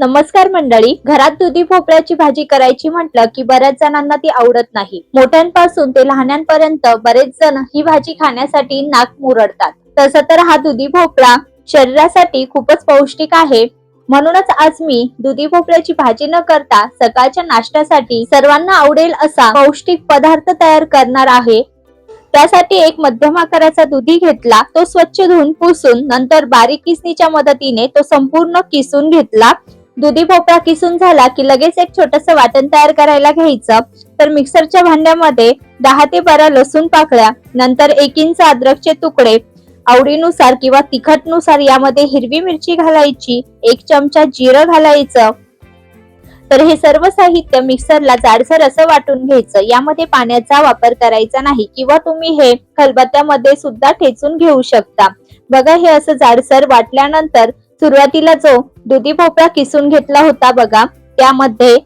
नमस्कार मंडळी घरात दुधी भोपळ्याची भाजी करायची म्हटलं की बऱ्याच जणांना ती आवडत नाही. मोठ्यांपासून ते लहानांपर्यंत बरेच जण ही भाजी खाण्यासाठी नाक मुरडतात. तसं तर हा दुधी भोपळा शरीरासाठी खूपच पौष्टिक आहे. म्हणूनच आज मी दुधी भोपळ्याची भाजी न करता सकाळच्या नाश्त्यासाठी सर्वांना आवडेल असा पौष्टिक पदार्थ तयार करणार आहे. त्यासाठी एक मध्यम आकाराचा दुधी घेतला तो स्वच्छ धुवून पुसून नंतर बारीक किसणीच्या मदतीने तो संपूर्ण किसून घेतला. दुधी भोपळा किसून झाला की लगेच एक छोटस वाटण तयार करायला घ्यायचं. तर मिक्सरच्या भांड्यामध्ये दहा ते बारा लसूण पाकळ्या नंतर एक इंच अद्रकचे तुकडे आवडीनुसार किंवा तिखटनुसार यामध्ये हिरवी मिरची घालायची एक चमचा जिरं घालायचं. तर हे सर्व साहित्य मिक्सरला जाडसर असं वाटून घ्यायचं. यामध्ये पाण्याचा वापर करायचा नाही किंवा तुम्ही हे खलबत्त्यामध्ये सुद्धा ठेचून घेऊ शकता. बघा हे असं जाडसर वाटल्यानंतर सुरुवातीला जो दुधी भोपळा किसून घेतला होता बघा त्यामध्ये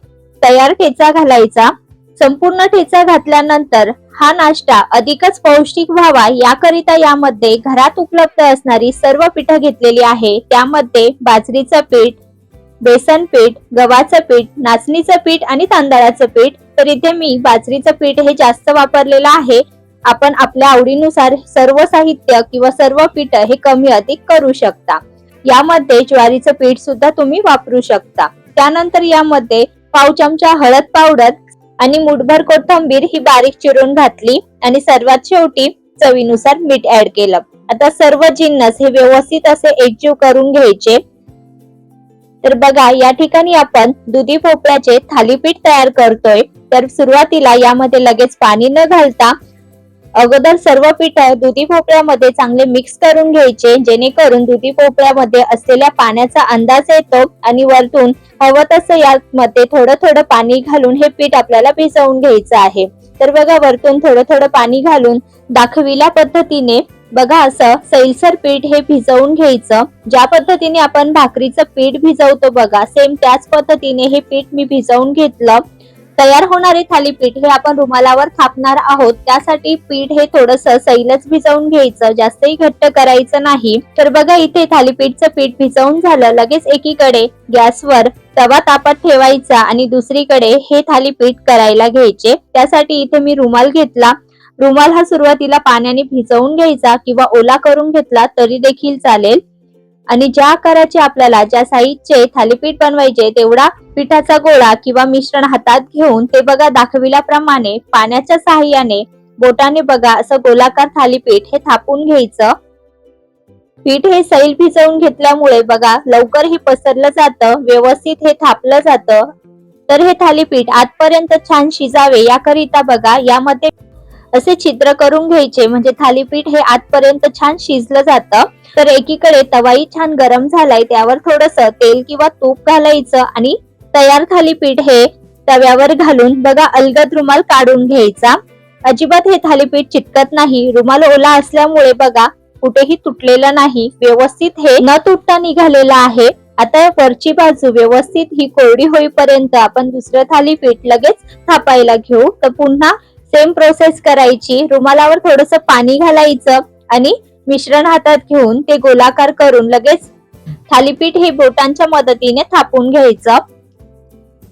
तयार ठेचा घालायचा. संपूर्ण ठेचा घातल्यानंतर हा नाश्ता अधिकच पौष्टिक व्हावा याकरिता यामध्ये घरात उपलब्ध असणारी सर्व पिठं घेतलेली आहे. त्यामध्ये बाजरीचं पीठ बेसन पीठ गव्हाचं पीठ नाचणीचं पीठ आणि तांदळाचं पीठ. तर इथे मी बाजरीचं पीठ हे जास्त वापरलेलं आहे. आपण आपल्या आवडीनुसार सर्व साहित्य किंवा सर्व पीठ हे कमी अधिक करू शकता. यामध्ये ज्वारीचं पीठ सुद्धा तुम्ही वापरू शकता. त्यानंतर यामध्ये पाव चमचा हळद पावडर आणि मुठभर कोथिंबीर ही बारीक चिरून घातली आणि सर्वात शेवटी चवीनुसार मीठ ऍड केलं. आता सर्व जिन्नस हे व्यवस्थित असे एकजीव करून घ्यायचे. तर बघा या ठिकाणी आपण दुधी भोपळ्याचे थालीपीठ तयार करतोय. तर सुरुवातीला यामध्ये लगेच पाणी न घालता अगोदर सर्व पीठ दुधी भोपळ्यामध्ये चांगले मिक्स करून घ्यायचे जेणेकरून दुधी भोपळ्यामध्ये असलेल्या पाण्याचा अंदाज येतो आणि वरतून हवं तसं यामध्ये थोडं थोडं पाणी घालून हे पीठ आपल्याला भिजवून घ्यायचं आहे. तर बघा वरतून थोडं थोडं पाणी घालून दाखविल्या पद्धतीने बघा असं सैलसर पीठ हे भिजवून घ्यायचं. ज्या पद्धतीने आपण भाकरीचं पीठ भिजवतो बघा सेम त्याच पद्धतीने हे पीठ मी भिजवून घेतलं. तयार होणारे थालीपीठ हे आपण रुमालावर थापणार आहोत. त्यासाठी पीठ हे थोडस सैलच भिजवून घ्यायचं जास्तही घट्ट करायचं नाही. तर बघा इथे थालीपीठचं पीठ भिजवून झालं लगेच एकीकडे गॅसवर तवा तापत ठेवायचा आणि दुसरीकडे हे थालीपीठ करायला घ्यायचे. त्यासाठी इथे मी रुमाल घेतला. रुमाल हा सुरुवातीला पाण्याने भिजवून घ्यायचा किंवा ओला करून घेतला तरी देखील चालेल. आणि ज्या आकाराचे आपल्याला ज्या साईजचे थालीपीठ बनवायचे तेवढा पिठाचा गोळा किंवा मिश्रण हातात घेऊन ते बघा दाखविल्याप्रमाणे पाण्याच्या सहाय्याने बोटाने बघा असं गोलाकार थालीपीठ हे थापून घ्यायचं. पीठ हे सैल भिजवून घेतल्यामुळे बघा लवकर हे पसरलं जातं व्यवस्थित हे थापलं जातं. तर हे थालीपीठ आजपर्यंत छान शिजावे याकरिता बघा यामध्ये असे छिद्र करून घ्यायचे. म्हणजे थालीपीठ हे आतपर्यंत छान शिजलं जातं. तर एकीकडे तवाई छान गरम झालाय. त्यावर थोडस तेल किंवा तूप घालायचं आणि तयार थालीपीठ हे तव्यावर घालून बघा अलगद रुमाल काढून घ्यायचा. अजिबात हे थालीपीठ चिटकत नाही. रुमाल ओला असल्यामुळे बघा कुठेही तुटलेलं नाही. व्यवस्थित हे न तुटता निघालेलं आहे. आता वरची बाजू व्यवस्थित ही कोरडी होईपर्यंत आपण दुसरं थालीपीठ लगेच थापायला घेऊ. तर पुन्हा सेम प्रोसेस करायची. रुमालावर थोडस पाणी घालायचं आणि मिश्रण हातात घेऊन ते गोलाकार करून लगेच थालीपीठ हे बोटांच्या मदतीने थापून घ्यायचं.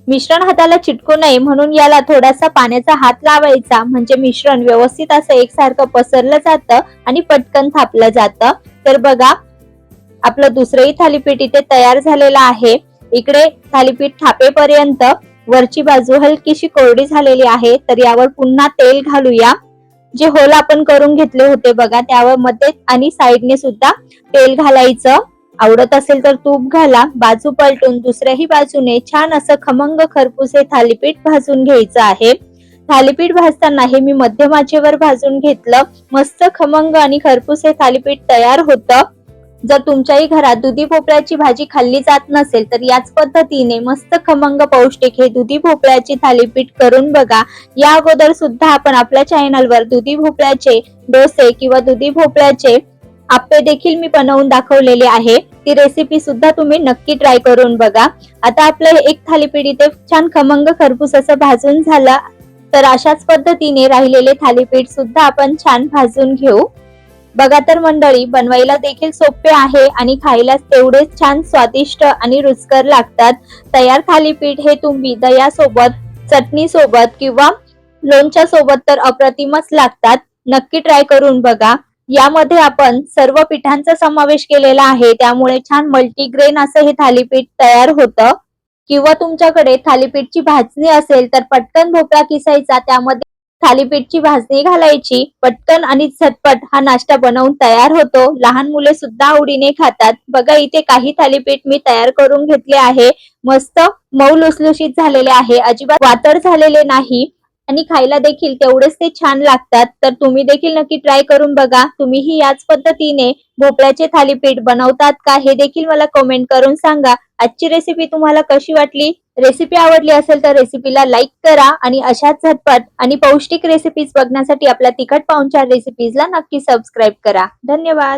मिश्रण हाताला चिटकू नये म्हणून याला थोडासा पाण्याचा हात लावायचा. म्हणजे मिश्रण व्यवस्थित असं एकसारखं पसरलं जातं आणि पटकन थापलं जातं. तर बघा आपलं दुसरंही थालीपीठ इथे तयार झालेलं आहे. इकडे थालीपीठ थापेपर्यंत वरची बाजू हलकीशी कोरडी झालेली आहे तर यावर पुन्हा तेल घालूया. जे होल आपण करून घेतले होते बघा त्यावर मध्ये आणि साईडने सुद्धा तेल घालायचं. आवडत असेल तर तूप घाला. बाजू पलटून दुसऱ्याही बाजूने छान असं खमंग खरपूस हे थालीपीठ भाजून घ्यायचं आहे. थालीपीठ भाजताना हे मी मध्यमाचेवर भाजून घेतलं. मस्त खमंग आणि खरपूस हे थालीपीठ तयार होतं. जर तुमच्याही घरात दुधी भोपळ्याची भाजी खाल्ली जात नसेल तर याच पद्धतीने मस्त खमंग पौष्टिक हे दुधी भोपळ्याची थालीपीठ करून बघा. या अगोदर सुद्धा आपण आपल्या चॅनलवर दुधी भोपळ्याचे डोसे किंवा दुधी भोपळ्याचे आप्पे देखील मी बनवून दाखवलेले आहे. ती रेसिपी सुद्धा तुम्ही नक्की ट्राय करून बघा. आता आपलं एक थालीपीठ इथे छान खमंग खरपूस असं भाजून झालं तर अशाच पद्धतीने राहिलेले थालीपीठ सुद्धा आपण छान भाजून घेऊ. बघा तर मंडळी बनवायला देखील सोपे आहे आणि खायला तेवढेच छान स्वादिष्ट आणि रुचकर लागतात. तयार थालीपीठ हे तुम्ही दह्यासोबत चटणी सोबत किंवा लोणच्या सोबत तर अप्रतिमच लागतात. नक्की ट्राय करून बघा. यामध्ये आपण सर्व पिठांचा समावेश केलेला आहे. त्यामुळे छान मल्टीग्रेन असं हे थालीपीठ तयार होतं. किंवा तुमच्याकडे थालीपीठची भाजणी असेल तर पटकन भोपळा किसायचा. त्यामध्ये थालीपीठची भाजणी घालायची. पटकन आणि झटपट हा नाश्ता बनवून तयार होतो. लहान मुले सुद्धा आवडीने खातात. बघा इथे काही थालीपीठ मी तयार करून घेतले आहे. मस्त मऊ लुसलुशीत झालेले आहे. अजिबात वातर झालेले नाही. आणि खायला देखील तेवढेच ते छान लागतात. तर तुम्ही देखील नक्की ट्राय करून बघा. तुम्हीही याच पद्धतीने भोपळ्याचे थालीपीठ बनवतात का हे देखील मला कमेंट करून सांगा. आजची रेसिपी तुम्हाला कशी वाटली? रेसिपी आवडली असेल तर रेसिपीला लाईक करा आणि अशाच झटपट आणि पौष्टिक रेसिपीज बघण्यासाठी आपल्या तिखट पाहुणचार रेसिपीजला नक्की सबस्क्राईब करा. धन्यवाद.